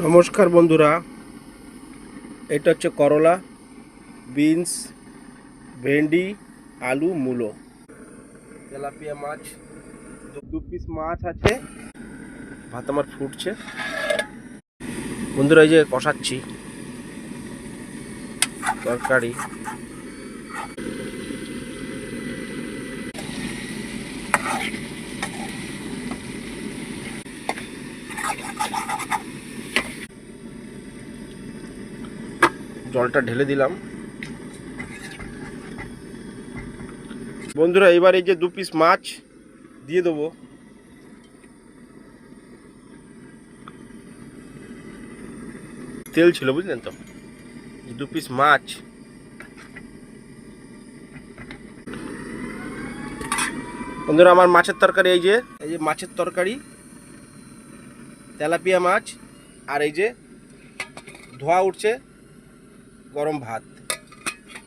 নমস্কার বন্ধুরা, এটা হচ্ছে করলা, বিনস, ভেন্ডি, আলু, মূলো। তেলাপিয়া মাছ, দু- পিস মাছ আছে। ভাত আমার ফুটছে। বন্ধুরা, এই যে কষাচ্ছি। তরকারি। জলটা ঢেলে দিলাম। বন্ধুরা, এবার এই যে দু পিস মাছ দিয়ে দেবো। তেল ছিল, বুঝলেন তো? দু পিস মাছ। বন্ধুরা, আমার মাছের তরকারি এই যে এই যে মাছের তরকারি, তেলাপিয়া মাছ, আর এই যে ধোয়া উঠছে। গরম ভাত।